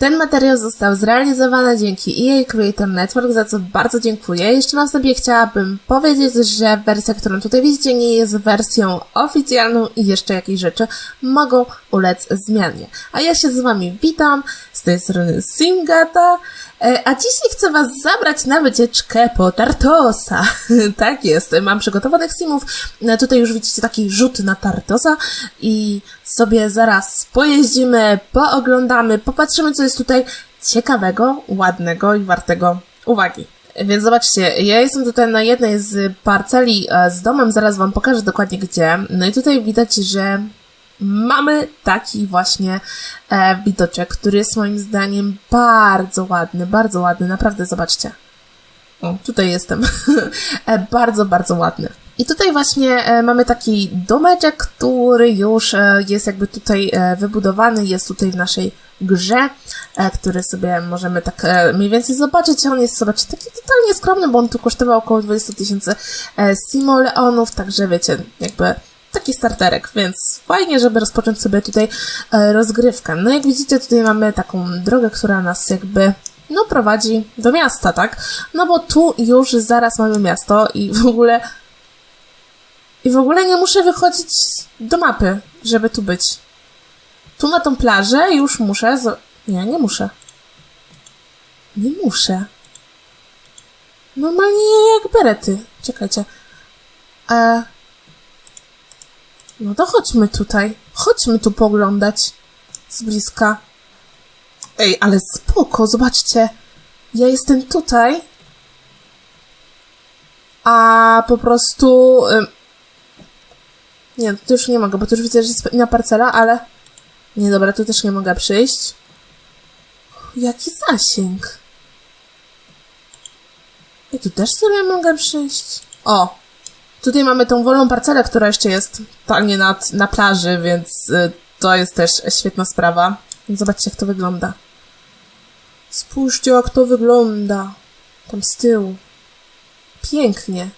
Ten materiał został zrealizowany dzięki EA Creator Network, za co bardzo dziękuję. Jeszcze na sobie chciałabym powiedzieć, że wersja, którą tutaj widzicie, nie jest wersją oficjalną i jeszcze jakieś rzeczy mogą ulec zmianie. A ja się z Wami witam, z tej strony Singata, e, a dzisiaj chcę Was zabrać na wycieczkę po Tartosa. tak jest, mam przygotowanych simów. E, Tutaj już widzicie taki rzut na Tartosa i sobie zaraz pojeździmy, pooglądamy, popatrzymy, co jest tutaj ciekawego, ładnego i wartego uwagi. Więc zobaczcie, ja jestem tutaj na jednej z parceli e, z domem, zaraz Wam pokażę dokładnie gdzie. No i tutaj widać, że mamy taki właśnie e, widoczek, który jest moim zdaniem bardzo ładny, bardzo ładny, naprawdę zobaczcie. O, tutaj jestem. E, bardzo, bardzo ładny. I tutaj właśnie e, mamy taki domeczek, który już e, jest jakby tutaj e, wybudowany, jest tutaj w naszej grze, e, który sobie możemy tak e, mniej więcej zobaczyć. On jest, zobaczcie, taki totalnie skromny, bo on tu kosztował około 20 tysięcy e, simoleonów, także wiecie, jakby taki starterek, więc fajnie, żeby rozpocząć sobie tutaj e, rozgrywkę. No jak widzicie, tutaj mamy taką drogę, która nas jakby no prowadzi do miasta, tak? No bo tu już zaraz mamy miasto i w ogóle i w ogóle nie muszę wychodzić do mapy, żeby tu być. Tu na tą plażę już muszę. Z... Nie, nie muszę. Nie muszę. Normalnie jak berety. Czekajcie. E... No to chodźmy tutaj. Chodźmy tu poglądać. Z bliska. Ej, ale spoko, zobaczcie. Ja jestem tutaj. A po prostu. Nie, tu już nie mogę, bo tu już widzę, że jest inna parcela, ale... Nie, dobra, tu też nie mogę przyjść. Jaki zasięg. I tu też sobie mogę przyjść. O! Tutaj mamy tą wolną parcelę, która jeszcze jest totalnie nad, na plaży, więc y, to jest też świetna sprawa. Zobaczcie, jak to wygląda. Spójrzcie, jak to wygląda. Tam z tyłu. Pięknie.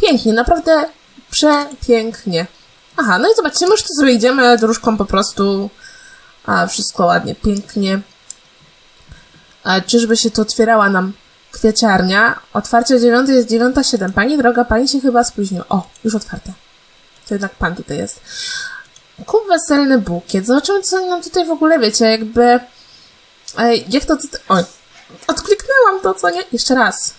Pięknie, naprawdę przepięknie. Aha, no i zobaczcie, my już tu idziemy dróżką po prostu. A, wszystko ładnie, pięknie. A, czyżby się tu otwierała nam kwieciarnia? Otwarcie o 9 jest 9.07. Pani droga, pani się chyba spóźnił. O, już otwarte. To jednak pan tutaj jest. Kup weselny bukiet. Zobaczymy, co nam tutaj w ogóle wiecie, jakby... Ej, jak to. Oj, odkliknęłam to, co nie? Jeszcze raz.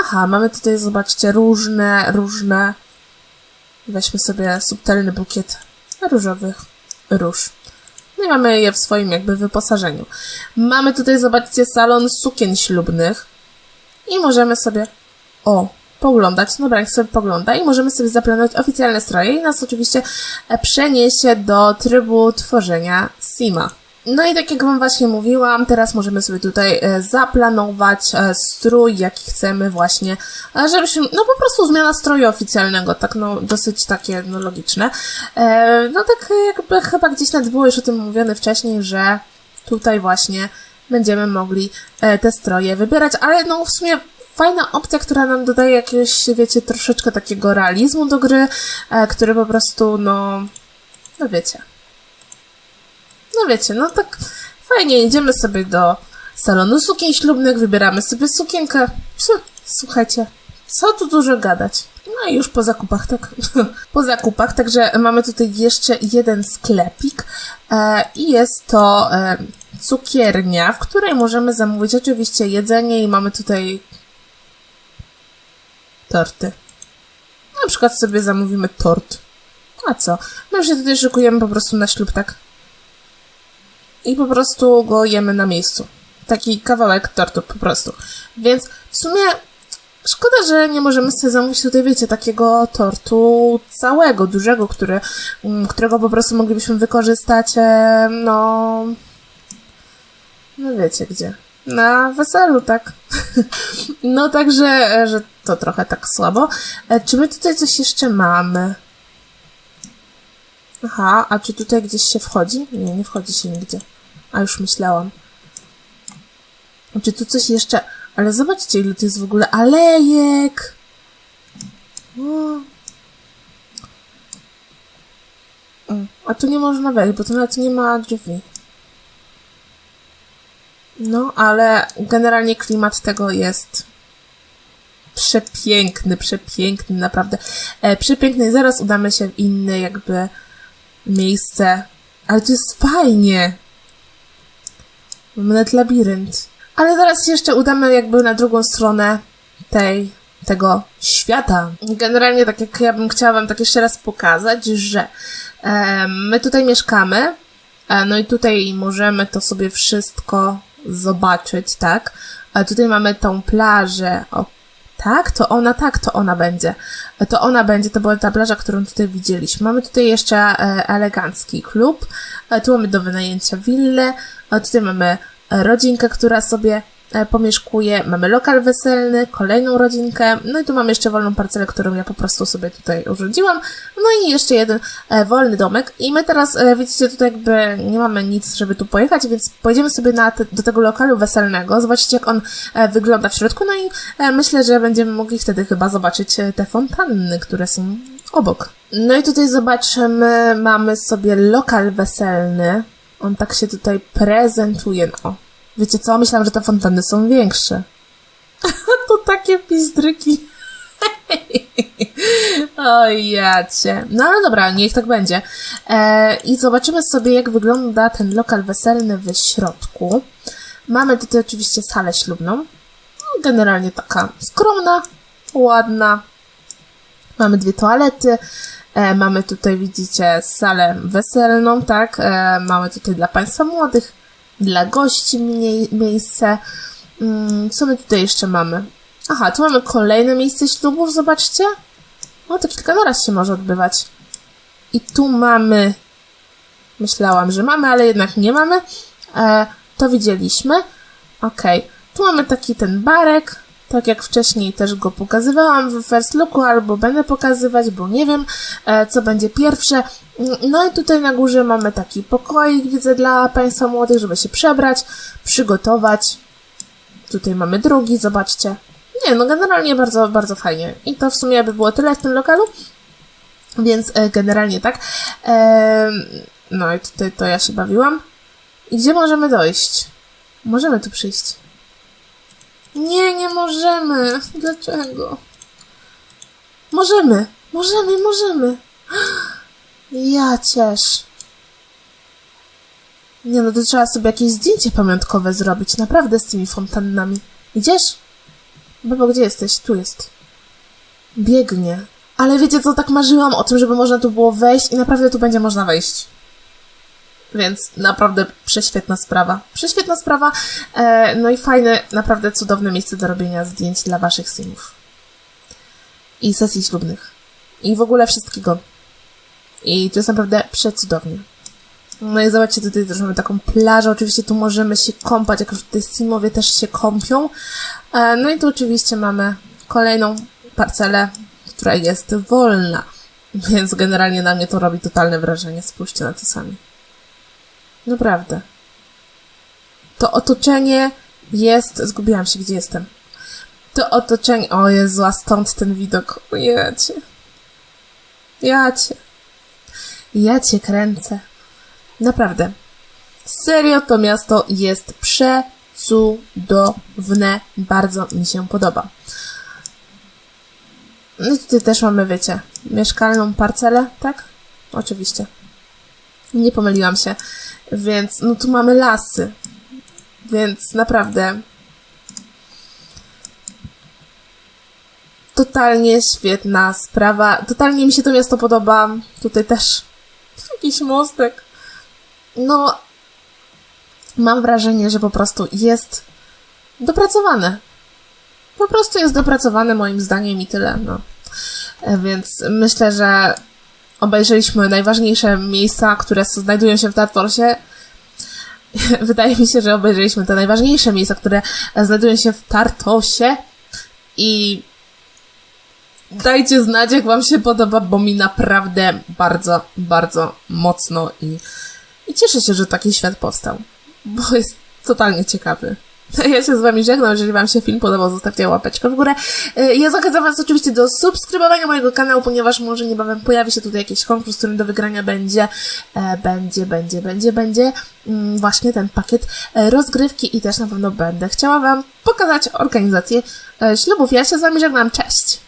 Aha, mamy tutaj, zobaczcie, różne, różne... Weźmy sobie subtelny bukiet różowych róż. No i mamy je w swoim jakby wyposażeniu. Mamy tutaj, zobaczcie, salon sukien ślubnych. I możemy sobie... O, poglądać. Dobra, jak sobie pogląda. I możemy sobie zaplanować oficjalne stroje. I nas oczywiście e, przeniesie do trybu tworzenia Sima. No i tak jak Wam właśnie mówiłam, teraz możemy sobie tutaj e, zaplanować e, strój, jaki chcemy właśnie, e, żebyśmy, no po prostu zmiana stroju oficjalnego, tak no dosyć takie no logiczne. No tak jakby chyba gdzieś nawet było już o tym mówione wcześniej, że tutaj właśnie będziemy mogli te stroje wybierać, ale no w sumie fajna opcja, która nam dodaje jakiegoś, wiecie, troszeczkę takiego realizmu do gry, który po prostu, no, no wiecie, wiecie, no tak fajnie, idziemy sobie do salonu sukien ślubnych, wybieramy sobie sukienkę. Słuchajcie, co tu dużo gadać. No i już po zakupach, tak? po zakupach, także mamy tutaj jeszcze jeden sklepik e, i jest to e, cukiernia, w której możemy zamówić oczywiście jedzenie i mamy tutaj torty. Na przykład sobie zamówimy tort. A co? My się tutaj szykujemy po prostu na ślub, tak? I po prostu go jemy na miejscu. Taki kawałek tortu po prostu. Więc w sumie szkoda, że nie możemy sobie zamówić tutaj, wiecie, takiego tortu całego, dużego, który, mm, którego po prostu moglibyśmy wykorzystać, e, no... No wiecie gdzie. Na weselu, tak? no także, e, że to trochę tak słabo. E, Czy my tutaj coś jeszcze mamy? Aha, a czy tutaj gdzieś się wchodzi? Nie, nie wchodzi się nigdzie. A już myślałam. Czy tu coś jeszcze... Ale zobaczcie, ile to jest w ogóle alejek! A tu nie można wejść, bo tu nawet nie ma drzwi. No, ale generalnie klimat tego jest przepiękny, przepiękny, naprawdę. E, przepiękny. Zaraz udamy się w inne jakby miejsce. Ale to jest fajnie. Nawet labirynt. Ale się jeszcze udamy jakby na drugą stronę tej, tego świata. Generalnie tak jak ja bym chciała wam tak jeszcze raz pokazać, że e, my tutaj mieszkamy, e, no i tutaj możemy to sobie wszystko zobaczyć, tak? A tutaj mamy tą plażę, tak, to ona, tak, to ona będzie. To ona będzie, to była ta plaża, którą tutaj widzieliśmy. Mamy tutaj jeszcze e, elegancki klub. E, tu mamy do wynajęcia willę. A tutaj mamy e, rodzinkę, która sobie e, pomieszkuje. Mamy lokal weselny, kolejną rodzinkę. No i tu mamy jeszcze wolną parcelę, którą ja po prostu sobie tutaj urządziłam. No i jeszcze jeden e, wolny domek. I my teraz, e, widzicie, tutaj jakby nie mamy nic, żeby tu pojechać, więc pojedziemy sobie na te, do tego lokalu weselnego. Zobaczycie, jak on wygląda w środku. No i myślę, że będziemy mogli wtedy chyba zobaczyć te fontanny, które są obok. No i tutaj zobaczymy, mamy sobie lokal weselny. On tak się tutaj prezentuje. No. Wiecie co? Myślałam, że te fontanny są większe. to takie pizdryki. Oj, jacie. No ale dobra, niech tak będzie. E, I zobaczymy sobie, jak wygląda ten lokal weselny w środku. Mamy tutaj oczywiście salę ślubną. No, Generalnie taka skromna, ładna. Mamy dwie toalety. E, mamy tutaj, widzicie, salę weselną, tak? E, mamy tutaj dla Państwa młodych, dla gości mniej, miejsce. Mm, co my tutaj jeszcze mamy? Aha, tu mamy kolejne miejsce ślubów, zobaczcie. O, to kilka naraz się może odbywać. I tu mamy... Myślałam, że mamy, ale jednak nie mamy. E, to widzieliśmy. Okej. Tu mamy taki ten barek. Tak jak wcześniej też go pokazywałam w first looku, albo będę pokazywać, bo nie wiem, e, co będzie pierwsze. No i tutaj na górze mamy taki pokoik, widzę, dla Państwa młodych, żeby się przebrać, przygotować. Tutaj mamy drugi, zobaczcie. Nie, no generalnie bardzo, bardzo fajnie. I to w sumie by było tyle w tym lokalu. Więc e, generalnie tak. E, no i tutaj to ja się bawiłam. I gdzie możemy dojść? Możemy tu przyjść. Nie, nie możemy. Dlaczego? Możemy, możemy, możemy. Ja ciesz. Nie no, to trzeba sobie jakieś zdjęcie pamiątkowe zrobić, naprawdę z tymi fontannami. Idziesz? Babo, gdzie jesteś? Tu jest. Biegnie. Ale wiecie co, tak marzyłam o tym, żeby można tu było wejść i naprawdę tu będzie można wejść. Więc naprawdę prześwietna sprawa. Prześwietna sprawa. E, no i fajne, naprawdę cudowne miejsce do robienia zdjęć dla waszych synów. I sesji ślubnych. I w ogóle wszystkiego. I to jest naprawdę przecudownie. No i zobaczcie, tutaj też mamy taką plażę. Oczywiście tu możemy się kąpać, jak już tutaj Simowie też się kąpią. E, no i tu oczywiście mamy kolejną parcelę, która jest wolna. Więc generalnie na mnie to robi totalne wrażenie. Spójrzcie na to sami. Naprawdę. To otoczenie jest... Zgubiłam się, gdzie jestem. To otoczenie... O Jezu, a stąd ten widok. Jacie. Jacie. Ja cię kręcę. Naprawdę. Serio to miasto jest przecudowne. Bardzo mi się podoba. No i tutaj też mamy, wiecie, mieszkalną parcelę, tak? Oczywiście. Nie pomyliłam się. Więc, no tu mamy lasy. Więc naprawdę. Totalnie świetna sprawa. Totalnie mi się to miasto podoba. Tutaj też jakiś mostek. No, mam wrażenie, że po prostu jest dopracowane. Po prostu jest dopracowane moim zdaniem i tyle, no. E, Więc myślę, że obejrzeliśmy najważniejsze miejsca, które znajdują się w Tartorsie. Wydaje mi się, że obejrzeliśmy te najważniejsze miejsca, które znajdują się w Tartosie i dajcie znać, jak wam się podoba, bo mi naprawdę bardzo, bardzo mocno i, i cieszę się, że taki świat powstał, bo jest totalnie ciekawy. Ja się z wami żegnam, jeżeli wam się film podobał, zostawcie łapeczkę w górę. Y, Ja zachęcam was oczywiście do subskrybowania mojego kanału, ponieważ może niebawem pojawi się tutaj jakiś konkurs, który do wygrania będzie, e, będzie, będzie, będzie, będzie mm, właśnie ten pakiet e, rozgrywki i też na pewno będę chciała wam pokazać organizację e, ślubów. Ja się z wami żegnam, cześć!